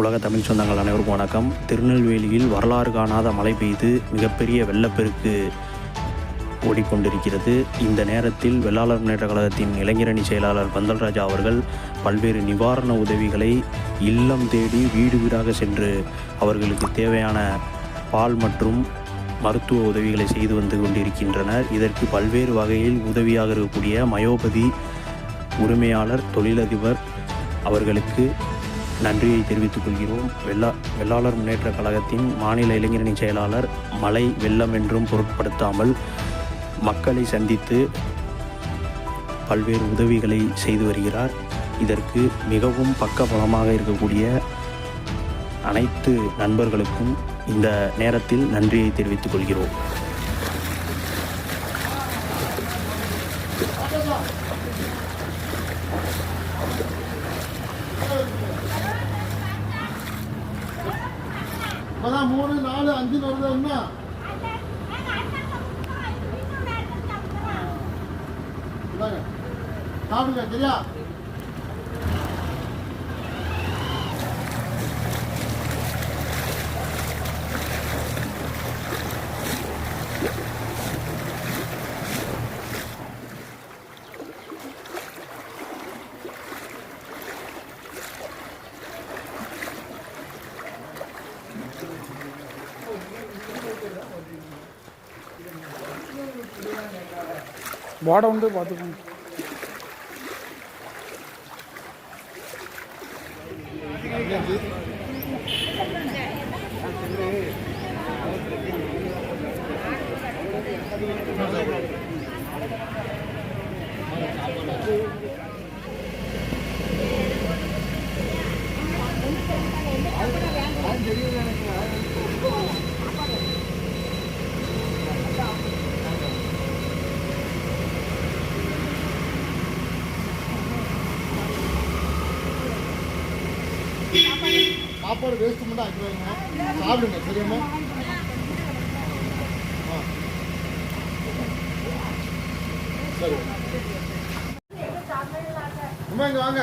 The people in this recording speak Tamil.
உலக தமிழ் சொந்தங்கள் அனைவருக்கும் வணக்கம். திருநெல்வேலியில் வரலாறு காணாத மழை பெய்து மிகப்பெரிய வெள்ளப்பெருக்கு ஓடிக்கொண்டிருக்கிறது. இந்த நேரத்தில் வெள்ளாளர் முன்னேற்ற கழகத்தின் இளைஞரணி செயலாளர் பந்தல்ராஜா அவர்கள் பல்வேறு நிவாரண உதவிகளை இல்லம் தேடி வீடு வீடாக சென்று அவர்களுக்கு தேவையான பால் மற்றும் மருத்துவ உதவிகளை செய்து வந்து கொண்டிருக்கின்றனர். இதற்கு பல்வேறு வகையில் உதவியாக இருக்கக்கூடிய மயோபதி உரிமையாளர் தொழிலதிபர் அவர்களுக்கு நன்றியை தெரிவித்துக் கொள்கிறோம். வெள்ளா வெள்ளாளர் முன்னேற்ற கழகத்தின் மாநில இளைஞரணி செயலாளர் மழை வெள்ளம் என்றும் பொருட்படுத்தாமல் மக்களை சந்தித்து பல்வேறு உதவிகளை செய்து வருகிறார். இதற்கு மிகவும் பக்கபலமாக இருக்கக்கூடிய அனைத்து நண்பர்களுக்கும் இந்த நேரத்தில் நன்றியை தெரிவித்துக் கொள்கிறோம். இப்பதான் மூணு நாலு அஞ்சுன்னு வருது சாப்பிடுங்க சரியா? வாடை உண்டு பார்த்துக்கோங்க Thank you. சாப்பாடு வேஸ்ட் மட்டும் ஆக்கிடுவாங்க சாப்பிடுங்க சரியாம்மா? சரி. அம்மா இங்க வாங்க.